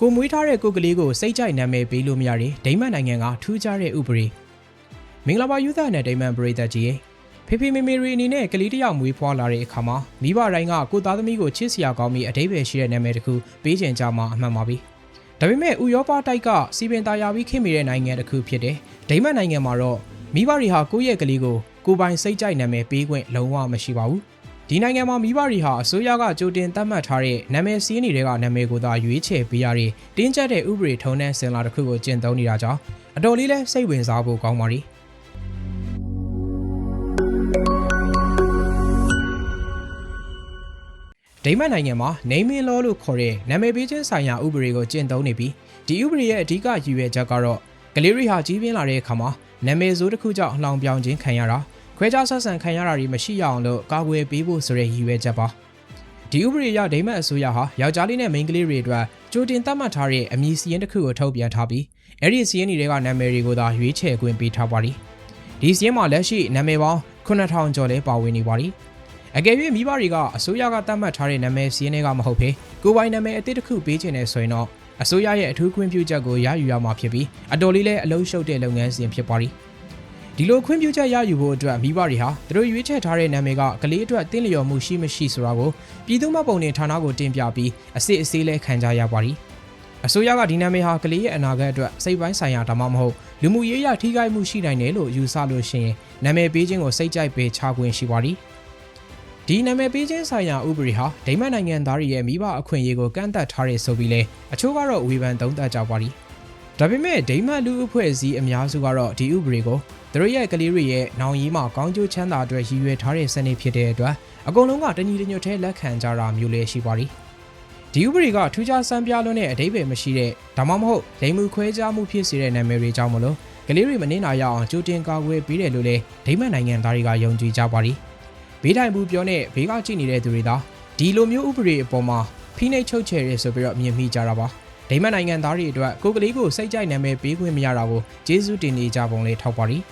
ကိုမွေးထားတဲ့ကိုကလေးကိုစိတ်ကြိုက်နာမည်ပေးလို့မရတဲ့ဒိမတ်နိုင်ငံကထူးခြားတဲ့ဥပဒေမင်္ဂလာပါယူသားနဲ့ဒိမတ်ပရိသတ်ကြီးရေဖေဖေမေမေရီအနေနဲ့ကလေးတစ်ယောက်မွေးဖွားလာတဲ့အခါမှာမိဘတိုင်းကကိုသားသမီးကိုချစ်စရာကောင်းပြီးအတိတ်ပဲရှိတဲ့နာမည်တစ်ခုပေးချင်ကြမှာအမှန်ပါပဲဒါပေမဲ့ဥရောပတိုက်ကစီပင်သားယာပြီးခင်မိတဲ့နိုင်ငံတစ်ခုဖြစ်တဲ့ဒိမတ်နိုင်ငံမှာတော့မိဘတွေဟာကိုယ့်ရဲ့ကလေးကိုကိုယ်ပိုင်စိတ်ကြိုက်နာမည်ပေးခွင့်လုံးဝမရှိပါဘူး ဒီနိုင်ငံမှာမိဘတွေဟာအစိုးရကကြိုတင်သတ်မှတ်ထားတဲ့နာမည်စည်းနေတဲ့ကနာမည်ကိုသာရွေးချယ်ပေးရတဲ့တင်းကျပ်တဲ့ဥပဒေထုံးတမ်းစင်လာတစ်ခုကိုကျင့်သုံးနေတာကြောင့်အတော်လေးလဲစိတ်ဝင်စားဖို့ကောင်းပါလိမ့်ဒိမတ်နိုင်ငံမှာ naming law လို့ခေါ်တဲ့နာမည်ပေးခြင်းဆိုင်ရာဥပဒေကိုကျင့်သုံးနေပြီးဒီဥပဒေရဲ့အဓိကရည်ရွယ်ချက်ကတော့ကလေးတွေဟာကြီးပြင်းလာတဲ့အခါမှာနာမည်ဆိုးတစ်ခုကြောင့်အလောင်ပြောင်ခြင်းခံရတာ ခွဲခြားဆက်ဆံခံရတာတွေမရှိရအောင်လို့ကာကွယ်ပေးဖို့ဆိုတဲ့ရည်ရွယ်ချက်ပါဒီဥပဒေအရဒိမတ်အစိုးရဟာယောက်ျားလေးနဲ့မိန်းကလေးတွေအတွက်ကြိုတင်သတ်မှတ်ထားတဲ့အမည်စီရင်တစ်ခုကိုထုတ်ပြန်ထားပြီးအဲ့ဒီစီရင်တွေကနာမည်တွေကိုသာရွေးချယ်ခွင့်ပေးထားပါသည်ဒီစီရင်မှာလက်ရှိနာမည်ပေါင်း9000ကျော်လဲပါဝင်နေပါသည်အကယ်၍မိဘတွေကအစိုးရကသတ်မှတ်ထားတဲ့နာမည်စီရင်တွေကမဟုတ်ဘဲကိုယ်ပိုင်နာမည်အသစ်တစ်ခုပေးခြင်းနဲ့ဆိုရင်တော့အစိုးရရဲ့အထူးခွင့်ပြုချက်ကိုရယူရမှာဖြစ်ပြီးအတော်လေးလည်းအလုံးရှုပ်တဲ့လုပ်ငန်းစဉ်ဖြစ်ပါသည် ဒီလိုခွင့်ပြုချက်ရယူဖို့အတွက်မိဘတွေဟာသူတို့ရွေးချယ်ထားတဲ့နာမည်ကကလေးအတွက်တင်းလျော်မှုရှိမရှိဆိုတာကိုပြည်သူ့မှတ်ပုံတင်ဌာနကိုတင်ပြပြီးအစစ်အဆေးလဲခံကြရပါသည်အစိုးရကဒီနာမည်ဟာကလေးရဲ့အနာဂတ်အတွက်စိတ်ပိုင်းဆိုင်ရာဒါမှမဟုတ်လူမှုရေးရထိခိုက်မှုရှိနိုင်တယ်လို့ယူဆလို့ရှိရင်နာမည်ပေးခြင်းကိုစိတ်ကြိုက်ပေးချခွင့်ရှိပါသည်ဒီနာမည်ပေးခြင်းဆိုင်ရာဥပဒေဟာဒိမတ်နိုင်ငံသားတွေရဲ့မိဘအခွင့်အရေးကိုကန့်သတ်ထားရဆိုပြီးလဲအချို့ကတော့ဝေဖန်သုံးသပ်ကြပါသည် ဒါပေမဲ့ဒိမတ်လူအဖွဲ့အစည်းအများစုကတော့ဒီဥပဒေကိုသူတို့ရဲ့ကလေးတွေရဲ့နောင်ရီးမှာကောင်းကျိုးချမ်းသာအတွက်ရည်ရွယ်ထားတဲ့စနစ်ဖြစ်တဲ့အတွက်အကုန်လုံးကတညီတညွတ်ထဲလက်ခံကြတာမျိုးလည်းရှိပါသည်ဒီဥပဒေကထူးခြားစံပြလွန်းတဲ့အဓိပ္ပာယ်မရှိတဲ့ဒါမှမဟုတ်လိမ်မှုခွဲခြားမှုဖြစ်စေတဲ့နာမည်တွေကြောင့်မလို့ကလေးတွေမနှင်းနာရအောင်ကြိုတင်ကာကွယ်ပေးတယ်လို့လည်းဒိမတ်နိုင်ငံသားတွေကယုံကြည်ကြပါသည်ဘေးတိုင်ဘူးပြောနဲ့ဘေးကကြည့်နေတဲ့သူတွေသာဒီလိုမျိုးဥပဒေအပေါ်မှာဖိနှိပ်ချုပ်ချယ်ရဲဆိုပြီးတော့မြင်မိကြတာပါ ဒိမတ်နိုင်ငံသားတွေအတွက်ကိုကလေးကိုစိတ်ကြိုက်နာမည်ပေးခွင့်မရတာကိုကျေးဇူးတင်နေကြပုံလေးထောက်ပါသည်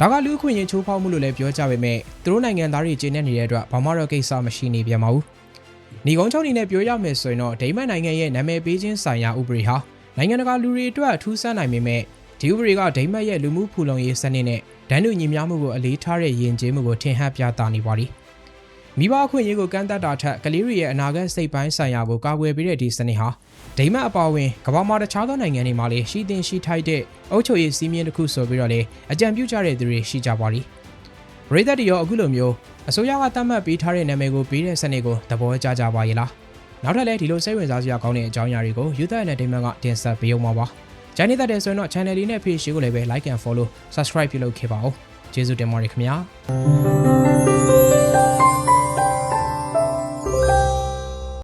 ဒါကလူခွင့်ရင်ချိုးဖောက်မှုလို့လည်းပြောကြပေမဲ့သူတို့နိုင်ငံသားတွေကျင်းနေတဲ့အတွက်ဘာမှတော့ကိစ္စမရှိနေပြန်ပါဘူး။ညီကုန်းချုံအနေနဲ့ပြောရမယ်ဆိုရင်တော့ဒိမတ်နိုင်ငံရဲ့နာမည်ပေးခြင်းဆိုင်ရာဥပဒေဟာနိုင်ငံတကာလူတွေအတွက်ထူးဆန်းနိုင်ပေမဲ့ဒီဥပဒေကဒိမတ်ရဲ့လူမှုဖူလုံရေးစနစ်နဲ့ဒန်းတူညီမျှမှုကိုအလေးထားတဲ့ယဉ်ကျေးမှုကိုထင်ဟပ်ပြသနေပါသည်။ မိဘအခွင့်အရေးကိုကန့်သတ်တာထက်ကလေးတွေရဲ့အနာဂတ်စိတ်ပိုင်းဆိုင်ရာကိုကာကွယ်ပေးတဲ့ဒီစနစ်ဟာဒိမတ်အပါအဝင်ကမ္ဘာမှာတခြားသောနိုင်ငံတွေမှာလည်းရှိတင်ရှိထိုက်တဲ့အုပ်ချုပ်ရေးစည်းမျဉ်းတစ်ခုဆိုပြီးတော့လေအကြံပြုကြတဲ့သူတွေရှိကြပါသည်။ပရိသတ်တွေရောအခုလိုမျိုးအစိုးရကသတ်မှတ်ပေးထားတဲ့နာမည်ကိုပေးတဲ့စနစ်ကိုသဘောကျကြပါရဲ့လား။နောက်ထပ်လည်းဒီလိုစိတ်ဝင်စားစရာကောင်းတဲ့အကြောင်းအရာတွေကို Youth Entertainment ကတင်ဆက်ပေးအောင်ပါပါ။ဂျန်နေတဲ့တဲ့ဆိုရင်တော့ channel လေးနဲ့ page ကိုလည်းပဲ like and follow subscribe ပြုလုပ်ခဲ့ပါဦး။ကျေးဇူးတင်ပါတယ်ခင်ဗျာ။